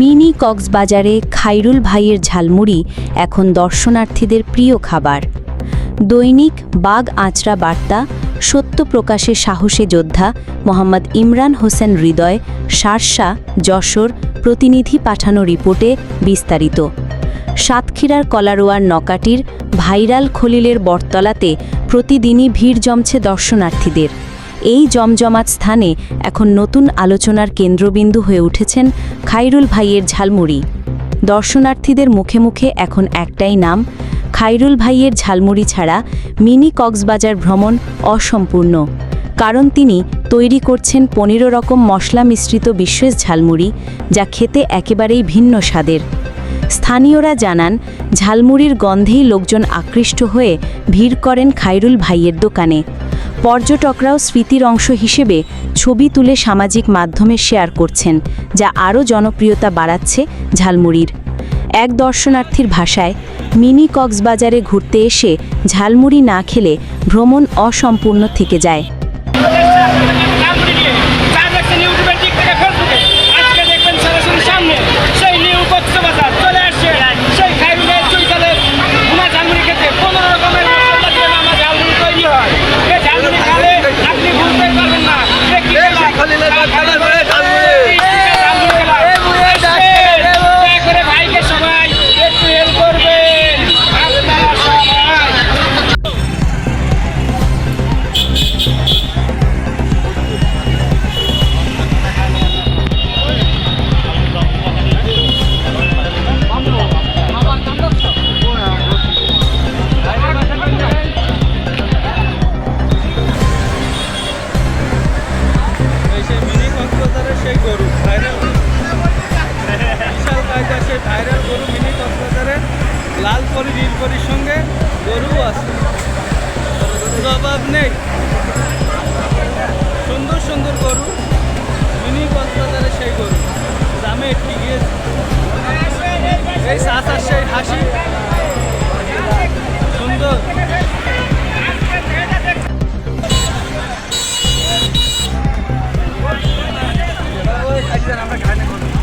Mini কক্সবাজারে খাইরুল ভাইয়ের ঝালমুড়ি এখন দর্শনার্থীদের প্রিয় খাবার। দৈনিক বাগ আঁচড়া বার্তা, সত্য প্রকাশে সাহসে যোদ্ধা মোহাম্মদ ইমরান হোসেন হৃদয় শার্শা যশোর প্রতিনিধি পাঠানো রিপোর্টে বিস্তারিত। সাতক্ষীরার কলারোয়ার নকাটির ভাইরাল খলিলের বটতলাতে প্রতিদিনই ভিড় জমছে দর্শনার্থীদের। এই জমজমাট স্থানে এখন নতুন আলোচনার কেন্দ্রবিন্দু হয়ে উঠেছেন খাইরুল ভাইয়ের ঝালমুড়ি। দর্শনার্থীদের মুখে মুখে এখন একটাই নাম, খাইরুল ভাইয়ের ঝালমুড়ি ছাড়া মিনি কক্সবাজার ভ্রমণ অসম্পূর্ণ। কারণ তিনি তৈরি করছেন পনেরো রকম মশলা মিশ্রিত বিশেষ ঝালমুড়ি, যা খেতে একেবারেই ভিন্ন স্বাদের। স্থানীয়রা জানান, ঝালমুড়ির গন্ধেই লোকজন আকৃষ্ট হয়ে ভিড় করেন খাইরুল ভাইয়ের দোকানে। পর্যটকরাও স্মৃতির অংশ হিসেবে ছবি তুলে সামাজিক মাধ্যমে শেয়ার করছেন, যা আরও জনপ্রিয়তা বাড়াচ্ছে ঝালমুড়ির। এক দর্শনার্থীর ভাষায়, মিনি কক্সবাজারে ঘুরতে এসে ঝালমুড়ি না খেলে ভ্রমণ অসম্পূর্ণ থেকে যায়। লাল পরি, নীল পরির সঙ্গে গরুও আছে। অভাব নেই। সুন্দর সুন্দর গরু। মিনি কক্সবাজারে সেই গরু। দামে একটি গিয়েছে। এই চাষার সেই হাসি। সুন্দর। আমরা খাই না